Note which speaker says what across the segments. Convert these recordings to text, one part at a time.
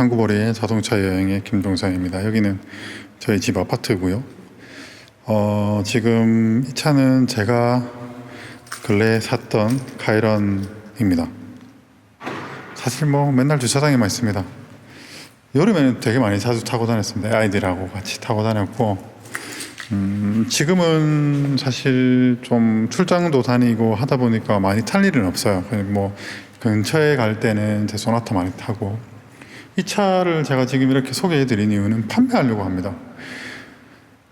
Speaker 1: 장구보리의 자동차 여행의 김동상입니다. 여기는 저희 집 아파트고요. 어, 지금 이 차는 제가 근래에 샀던 카이런입니다. 사실 뭐 맨날 주차장에만 있습니다. 여름에는 되게 많이 자주 타고 다녔습니다. 아이들하고 같이 타고 다녔고 음, 지금은 사실 좀 출장도 다니고 하다 보니까 많이 탈 일은 없어요. 뭐 근처에 갈 때는 제 소나타 많이 타고 이 차를 제가 지금 이렇게 소개해 드린 이유는 판매하려고 합니다.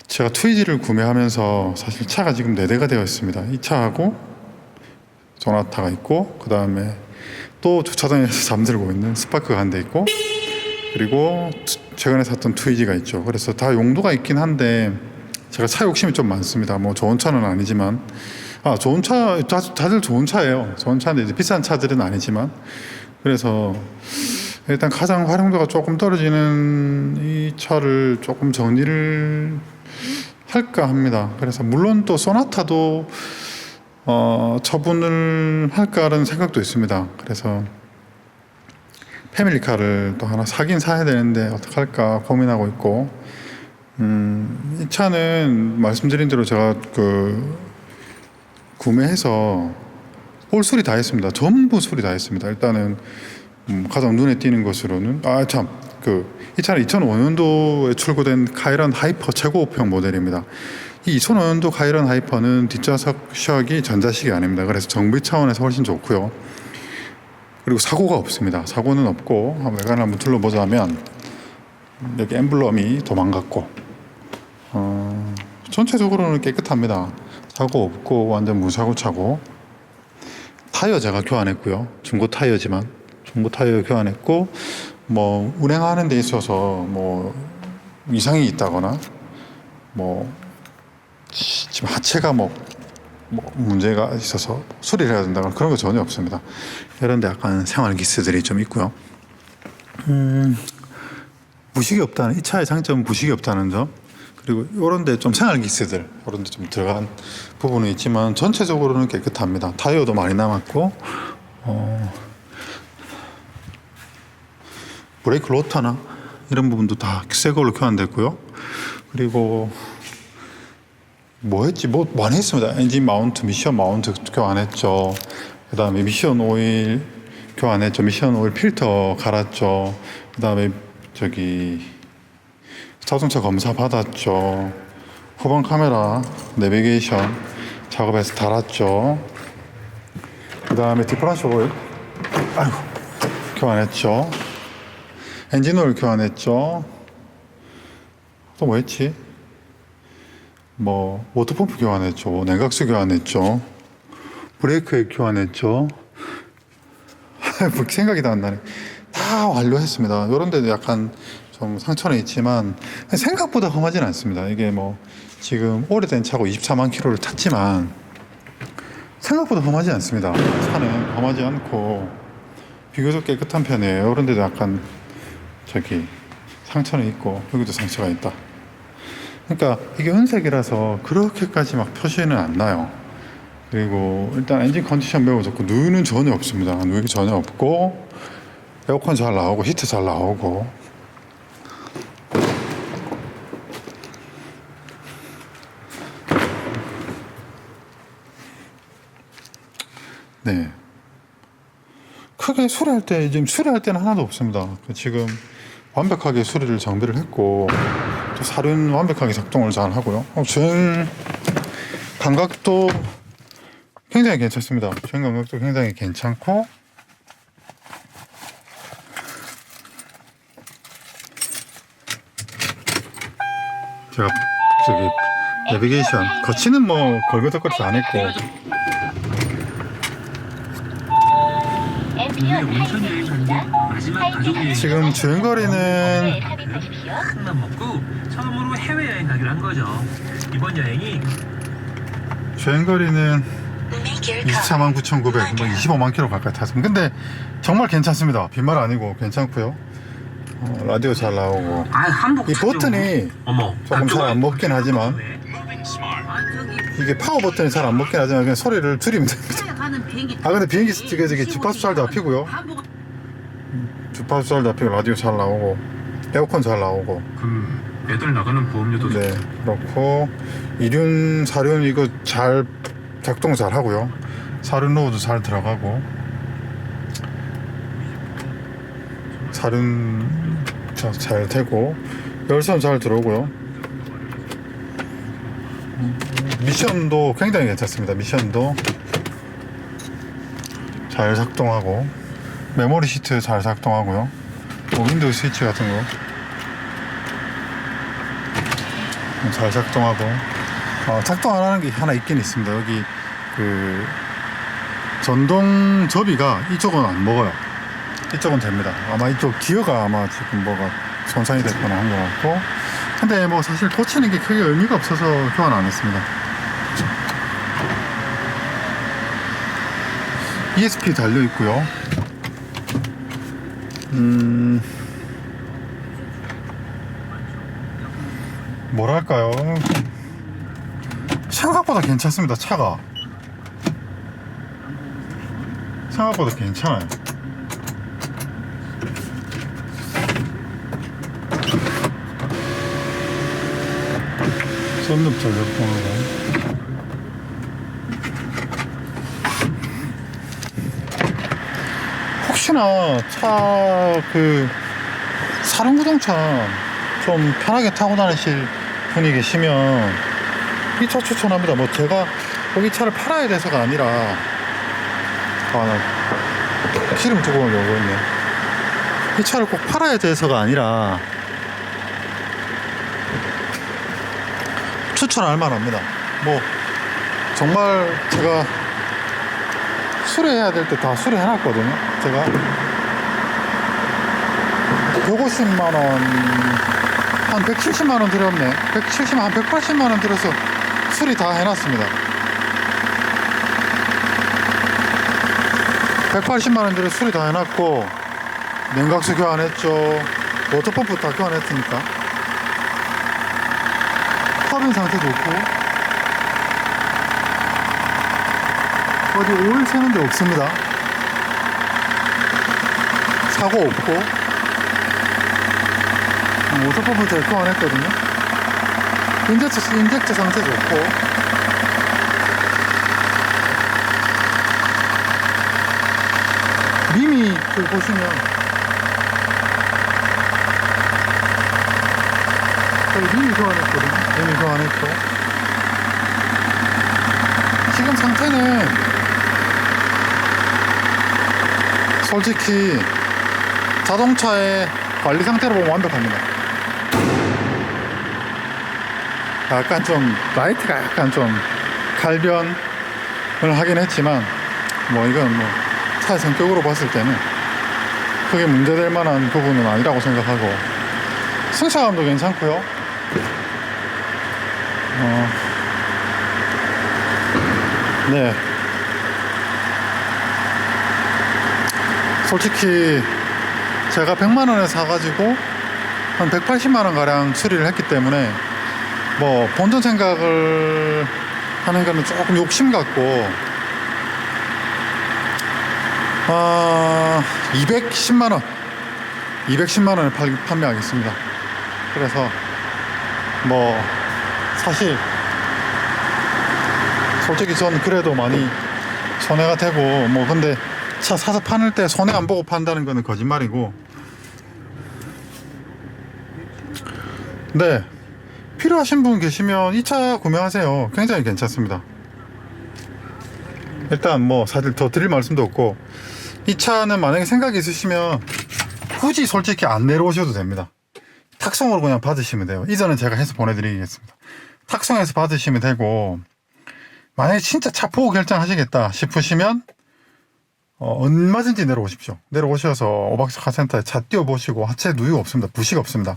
Speaker 1: 제가 트위지를 구매하면서 사실 차가 지금 네 대가 되어 있습니다. 이 차하고 소나타가 있고 그 다음에 또 주차장에서 잠들고 있는 스파크가 한 대 있고 그리고 최근에 샀던 트위지가 있죠. 그래서 다 용도가 있긴 한데 제가 차 욕심이 좀 많습니다. 뭐 좋은 차는 아니지만 아 좋은 차 다- 다들 좋은 차예요. 좋은 차인데 이제 비싼 차들은 아니지만 그래서 일단 가장 활용도가 조금 떨어지는 이 차를 조금 정리를 할까 합니다. 그래서 물론 또 소나타도 어, 처분을 할까라는 생각도 있습니다. 그래서 패밀리카를 또 하나 사긴 사야 되는데 어떡할까 고민하고 있고 음, 이 차는 말씀드린 대로 제가 그 구매해서 올 수리 다 했습니다. 전부 수리 다 했습니다. 일단은 음, 가장 눈에 띄는 것으로는 아 참 그 이 차는 2005년도에 출고된 카이런 하이퍼 최고평 모델입니다. 이 2005년도 카이런 하이퍼는 뒷좌석 셔기 전자식이 아닙니다. 그래서 정비 차원에서 훨씬 좋고요. 그리고 사고가 없습니다. 사고는 없고 외관을 한번 둘러보자면 여기 엠블럼이 도망갔고 어, 전체적으로는 깨끗합니다. 사고 없고 완전 무사고 차고 타이어 제가 교환했고요. 중고 타이어지만 중고 타이어 교환했고 뭐 운행하는 데 있어서 뭐 이상이 있다거나 뭐 지- 지금 하체가 뭐, 뭐 문제가 있어서 수리를 해야 된다거나 그런 거 전혀 없습니다. 이런 데 약간 생활 기스들이 좀 있고요. 음, 부식이 없다는 이 차의 장점은 부식이 없다는 점 그리고 이런 데 좀 생활 기스들 이런 데 좀 들어간 부분은 있지만 전체적으로는 깨끗합니다. 타이어도 많이 남았고 어, 브레이크 로터나 이런 부분도 다 새 걸로 교환됐고요. 그리고 뭐 했지? 뭐 많이 했습니다. 엔진 마운트, 미션 마운트 교환했죠. 그 다음에 미션 오일 교환했죠. 미션 오일 필터 갈았죠. 그 다음에 저기 자동차 검사 받았죠. 후방 카메라 내비게이션 작업해서 달았죠. 그 다음에 디퍼런셜 오일 아이고 교환했죠. 엔진 오일 교환했죠. 또 뭐 했지? 뭐 워터펌프 교환했죠. 냉각수 교환했죠. 브레이크 교환했죠. 뭐 생각이 다 안 나네. 다 완료했습니다. 이런 데도 약간 좀 상처는 있지만 생각보다 험하진 않습니다. 이게 뭐 지금 오래된 차고 24만 킬로를 탔지만 생각보다 험하지 않습니다. 차는 험하지 않고 비교적 깨끗한 편이에요. 이런 데도 약간 저기 상처는 있고 여기도 상처가 있다. 그러니까 이게 은색이라서 그렇게까지 막 표시는 안 나요. 그리고 일단 엔진 컨디션 매우 좋고 누유는 전혀 없습니다. 누유 전혀 없고 에어컨 잘 나오고 히트 잘 나오고 네. 크게 수리할 때 지금 수리할 때는 하나도 없습니다. 그 지금 완벽하게 수리를 정비를 했고 또 살은 완벽하게 작동을 잘 하고요. 어, 주행 감각도 굉장히 괜찮습니다. 주행 감각도 굉장히 괜찮고 제가 저기 내비게이션 거치는 뭐 걸그덕거리도 안 했고
Speaker 2: 국내 온천 여행 만든 마지막 가족 여행
Speaker 1: 지금 주행거리는
Speaker 2: 큰맘 먹고 처음으로 해외 여행 가기로 한 거죠. 이번 여행이
Speaker 1: 주행거리는 24만 9,900, 뭐 25만 킬로 가까이 탔습니다. 근데 정말 괜찮습니다. 빈말 아니고 괜찮고요. 어, 라디오 잘 나오고
Speaker 2: 아 한복
Speaker 1: 이. 버튼이
Speaker 2: 어머
Speaker 1: 조금 잘 안 먹긴 하지만 이게 파워 버튼이 잘 안 먹긴 하지만 그냥 소리를 줄이면 됩니다.
Speaker 3: 가는 비행기
Speaker 1: 아 근데 비행기 저기 저기 주파수 잘 잡히고요. 주파수 잘 잡히고 라디오 잘 나오고 에어컨 잘 나오고.
Speaker 2: 그럼 매달 나가는 보험료도
Speaker 1: 네 그렇고. 이륜 사륜 이거 잘 작동 잘 하고요. 사륜 로우도 잘 들어가고. 사륜 자- 잘 되고. 열선 잘 들어오고요. 음, 미션도 굉장히 괜찮습니다. 미션도 잘 작동하고 메모리 시트 잘 작동하고요. 뭐 윈도우 스위치 같은 거. 잘 작동하고. 어, 작동 안 하는 게 하나 있긴 있습니다. 여기 그 전동 접이가 이쪽은 안 먹어요. 이쪽은 됩니다. 아마 이쪽 기어가 아마 지금 뭐가 손상이 됐거나 한 것 같고. 근데 뭐 사실 고치는 게 크게 의미가 없어서 교환 안 했습니다 ESP 달려 있고요. 음 뭐랄까요? 생각보다 괜찮습니다 차가. 생각보다 괜찮아요. 썬룹 전력통으로 혹시나 차 그 사륜구동차 좀 편하게 타고 다니실 분이 계시면 이 차 추천합니다. 뭐 제가 여기 차를 팔아야 돼서가 아니라 아나 기름 조금을 있네. 이 차를 꼭 팔아야 돼서가 아니라 추천할 만합니다. 뭐 정말 제가 수리해야 될 때 다 수리해놨거든요. 제가 150만 원, 한 170만 원 들였네. 170만 한 180만 원 들여서 수리 다 해놨습니다. 180만 원 들여 수리 다 해놨고 냉각수 교환했죠. 워터펌프 다 교환했으니까. 터빈 상태 좋고 어디 오일 새는 데 없습니다. 사고 없고 음, 오토펌프 잘 교환했거든요. 인젝터, 인젝터 상태 좋고 림이 그 보시면 저기 림이 교환했거든요. 림이 교환했고 지금 상태는 솔직히 자동차의 관리 상태로 보면 완벽합니다. 약간 좀 라이트가 약간 좀 갈변을 하긴 했지만 뭐 이건 뭐 차의 성격으로 봤을 때는 크게 문제될 만한 부분은 아니라고 생각하고 승차감도 괜찮고요. 어, 네. 솔직히 제가 100만 원에 사가지고 한 180만 원 가량 수리를 했기 때문에 뭐 본전 생각을 하는 거는 조금 욕심 같고 아 210만 원 210만 원에 팔, 판매하겠습니다. 그래서 뭐 사실 솔직히 전 그래도 많이 손해가 되고 뭐 근데 차 사서 파는 때 손해 안 보고 판다는 거는 거짓말이고. 네. 필요하신 분 계시면 이 차 구매하세요. 굉장히 괜찮습니다. 일단 뭐 사실 더 드릴 말씀도 없고 이 차는 만약에 생각이 있으시면 굳이 솔직히 안 내려오셔도 됩니다. 탁송으로 그냥 받으시면 돼요. 이전은 제가 해서 보내드리겠습니다. 탁송해서 받으시면 되고 만약에 진짜 차 보고 결정하시겠다 싶으시면 어, 얼마든지 내려오십시오. 내려오셔서 오박스 카 센터에 차 띄워보시고 하체 누유 없습니다. 부식 없습니다.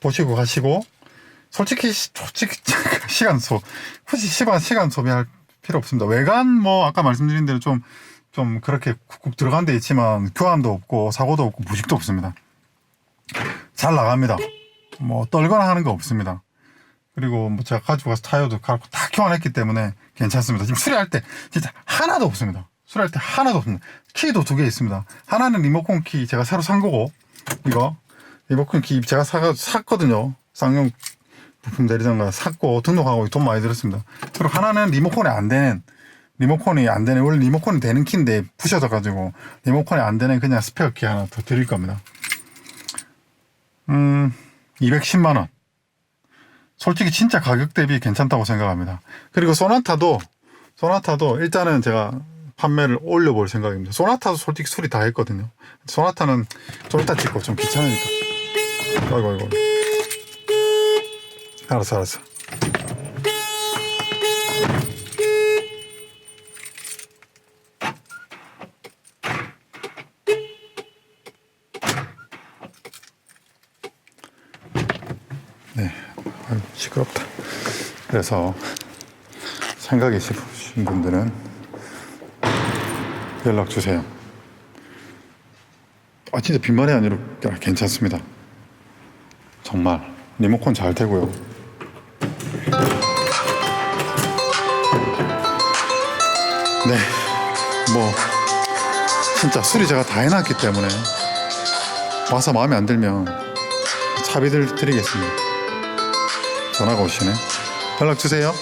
Speaker 1: 보시고 가시고 솔직히 시- 솔직히 시간 소 굳이 시간 시간 소비할 필요 없습니다. 외관 뭐 아까 말씀드린 대로 좀 좀 그렇게 쿡쿡 들어간 데 있지만 교환도 없고 사고도 없고 부식도 없습니다. 잘 나갑니다. 뭐 떨거나 하는 거 없습니다. 그리고 뭐 제가 가지고 가서 타이어도 갈고 다 교환했기 때문에 괜찮습니다. 지금 수리할 때 진짜 하나도 없습니다. 수리할 때 하나도 없습니다. 키도 두 개 있습니다. 하나는 리모컨 키 제가 새로 산 거고 이거 리모컨 키 제가 사가 샀거든요. 쌍용 부품 대리점가 샀고 등록하고 돈 많이 들었습니다. 그리고 하나는 리모컨이 안 되는 리모컨이 안 되는 원래 리모컨이 되는 키인데 부셔져 가지고 리모컨이 안 되는 그냥 스페어 키 하나 더 드릴 겁니다. 음 210만 원. 솔직히 진짜 가격 대비 괜찮다고 생각합니다. 그리고 소나타도 소나타도 일단은 제가 판매를 올려볼 생각입니다. 소나타도 솔직히 수리 다 했거든요. 소나타는 좀 이따 찍고 좀 귀찮으니까. 아이고 아이고. 알았어 알았어. 네, 시끄럽다. 그래서 생각 있으신 분들은 연락 주세요. 아 진짜 빈말이 아니라 괜찮습니다. 정말 리모컨 잘 되고요. 네, 뭐 진짜 수리 제가 다 해놨기 때문에 와서 마음에 안 들면 차비들 드리겠습니다. 전화가 오시네. 연락 주세요.